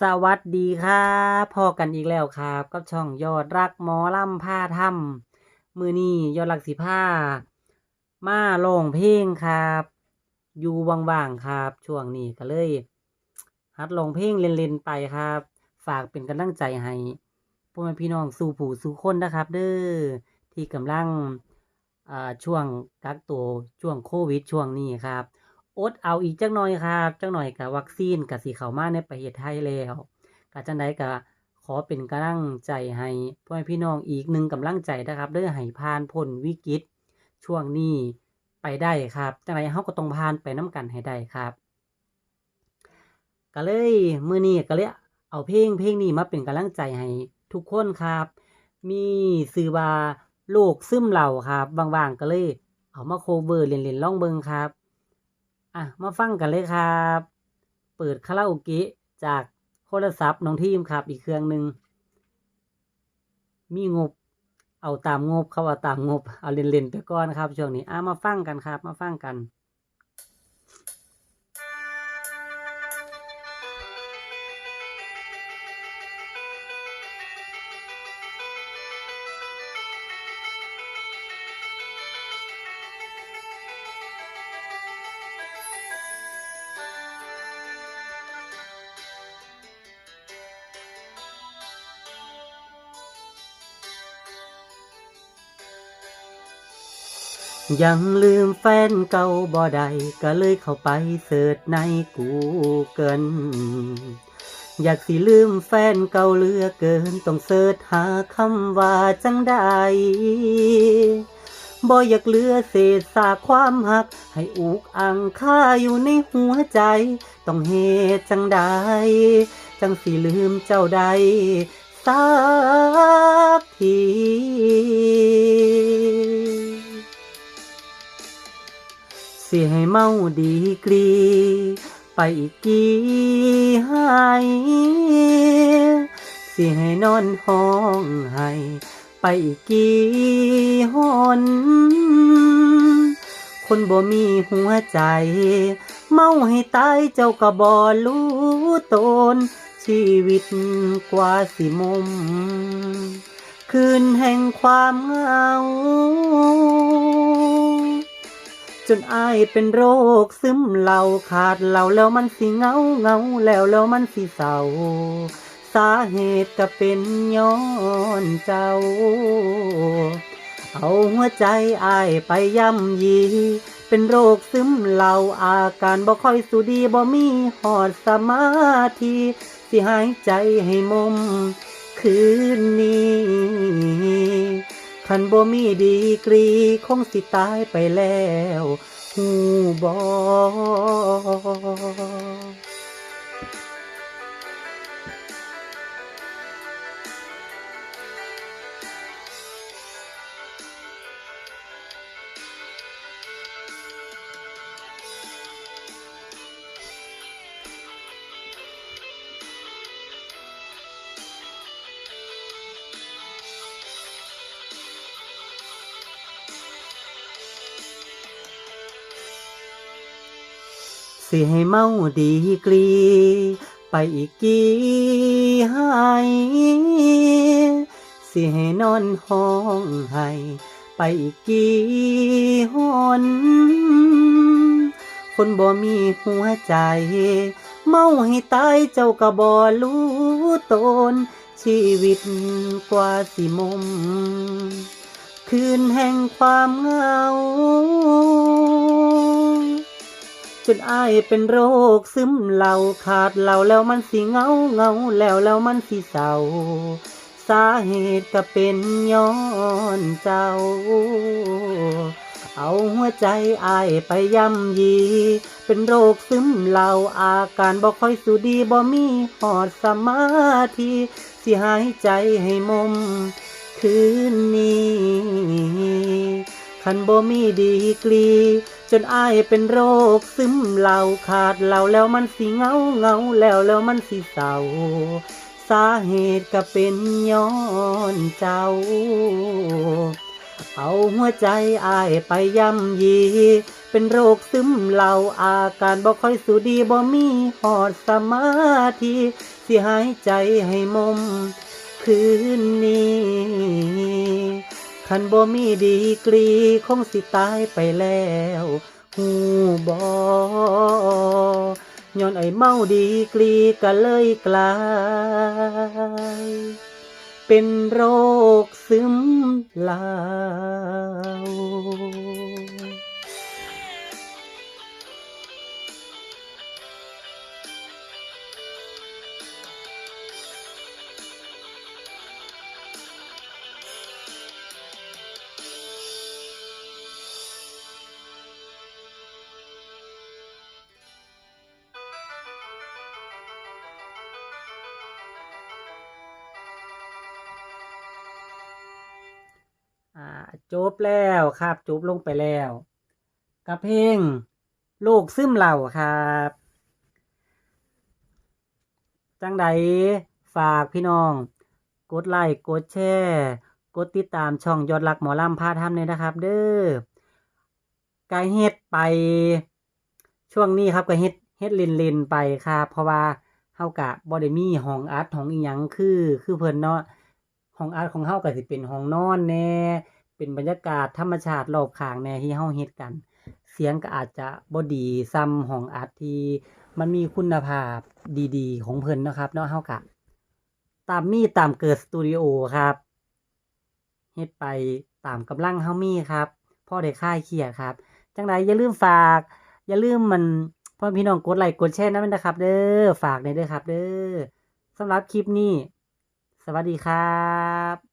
สวัสดีครับพอกันอีกแล้วครับ กับช่องยอดรักหมอลำผ้าถ้ำมือนี้ยอดรักสิผ้า มาลงเพลงครับ อยู่ว่างๆครับ ช่วงนี้ก็เลย ฮัดลงเพลงเล่นๆไปครับ ฝากเป็นกำลังใจให้พ่อแม่พี่น้องสู่ผู้สู่คนนะครับ เด้อที่กำลังอ่าช่วงกักตัวช่วงโควิดช่วงนี้ครับ อดเอาอีกจักหน่อยครับจักหน่อยกับวัคซีนกับสีเข้ามาในประเทศไทยแล้วกะจังไดก็ขอเป็นกำลังใจให้พ่อแม่พี่น้องอีกหนึ่งกำลังใจนะครับเด้อให้ผ่านพ้นวิกฤตช่วงนี้ไปได้ครับจังไดเฮาก็ต้องผ่านไปน้ำกันให้ได้ครับก็เลยมื้อนี้ก็เลยเอาเพลงเพลงนี้มาเป็นกำลังใจให้ทุกคนครับ มีชื่อว่าโรคซึมเหล่าครับว่างๆก็เลยเอามาโคเวอร์เล่นๆล่องเบิงครับ อะ มาฟังกันเลยครับ เปิดคาราโอเกะจากโทรศัพท์น้องทีมครับอีกเครื่องหนึ่ง มีงบ เอาตามงบเขาว่าตามงบ เอาเล่นๆไปก่อนครับช่วงนี้ อะ มาฟังกันครับ มาฟังกัน ยังลืมแฟนเก่าบ่ได้ก็เลยเข้าไปเสิร์ชในกูเกิลอยากสิลืมแฟนเก่าเลือเกิน ต้องเสิร์ชหาคำว่าจังใดบ่อยากเลือเศษซาความหัก ให้อุกอังค่าอยู่ในหัวใจ ต้องเหตุจังใดจังสิลืมเจ้าใดสักที สิให้เมาดีกรี ไปอีกกี่ให้สิให้นอนห้องให้ไปอีกกี่หนคนบ่มีหัวใจ เมาให้ตายเจ้าก็บ่รู้ตน ชีวิตกว่าสิมุม คืนแห่งความเหงา นอายเป็นโรคซึมเหล่าขาดเหล่าแล้วมันสิเงาเงาแล้วแล้วมันสิเศร้าสาเหตุก็เป็นย้อนเจ้า เอาหัวใจอายไปย่ำยี เป็นโรคซึมเหล่าอาการบ่ค่อยสุดีบ่มีหอดสมาธิสิหายใจให้มมคืนนี้ คันบ่มีดีกรีคงสิตายไปแล้วหูบอ สิให้เมาดีกรี ไปอีกกี่ให้สิให้นอนห้องให้ไปอีกกี่หนคนบ่มีหัวใจ เมาให้ตายเจ้าก็บ่รู้ตน ชีวิตกว่าสิมม คืนแห่งความเหงา จนอายเป็นโรคซึมเหล่าขาดเหล่าแล้วมันสิเงาเงาแล้วแล้วมันสิเศร้า สาเหตุก็เป็นย้อนเจ้า เอาหัวใจอายไปย่ำยี เป็นโรคซึมเหล่าอาการบ่ค่อยสุดีบ่มีหอดสมาธิสิหายใจให้มมคืนนี้ คันบ่มีดีกรี จนอายเป็นโรคซึมเหล่าขาดเหล่าแล้วมันสิเงาเงาแล้วแล้วมันสิเศร้า สาเหตุก็เป็นย้อนเจ้า เอาหัวใจอายไปย่ำยี เป็นโรคซึมเหล่าอาการบ่ค่อยสูดีบ่มีหอดสมาธิสิหายใจให้มมคืนนี้ คันบ่มีดีกรีคงสิตายไปแล้วหูบอย้อนไอเมาดีกรีก็เลยกลาย เป็นโรคซึมเหล่า อ่าจบแล้วครับจบลงไปแล้วกับเพลงโลกซึมเหล่าครับ จังใดฝากพี่น้อง กดไลค์กดแชร์กดติดตามช่องยอดรักหมอลำพาทำเลยนะครับ เด้อกายเฮ็ดไป ช่วงนี้ครับก็เฮ็ดเฮ็ดลินลินไปครับเพราะว่าเฮากะบ่ได้มีห้องอัดห้องอีหยังคือคือเพิ่นเนาะ ห้องอัดของเฮาก็สิเป็นห้องนอนแน่ เป็นบรรยากาศธรรมชาติรอบข้างแน่ที่เฮาเฮ็ดกัน เสียงก็อาจจะบ่ดีซ้ำห้องอัดที่มันมีคุณภาพดีๆ ของเพิ่นนะครับเนาะเฮาก็ตามมีตามเกิดสตูดิโอครับเฮ็ดไปตามกำลังเฮามีครับพ่อได้คลายเครียดครับ จังใดอย่าลืมฝาก อย่าลืมมันพ่อพี่น้องกดไลค์กดแชร์นำนนะครับ เด้อฝากในอยเด้อครับ เด้อสำหรับคลิปนี้ สวัสดีครับ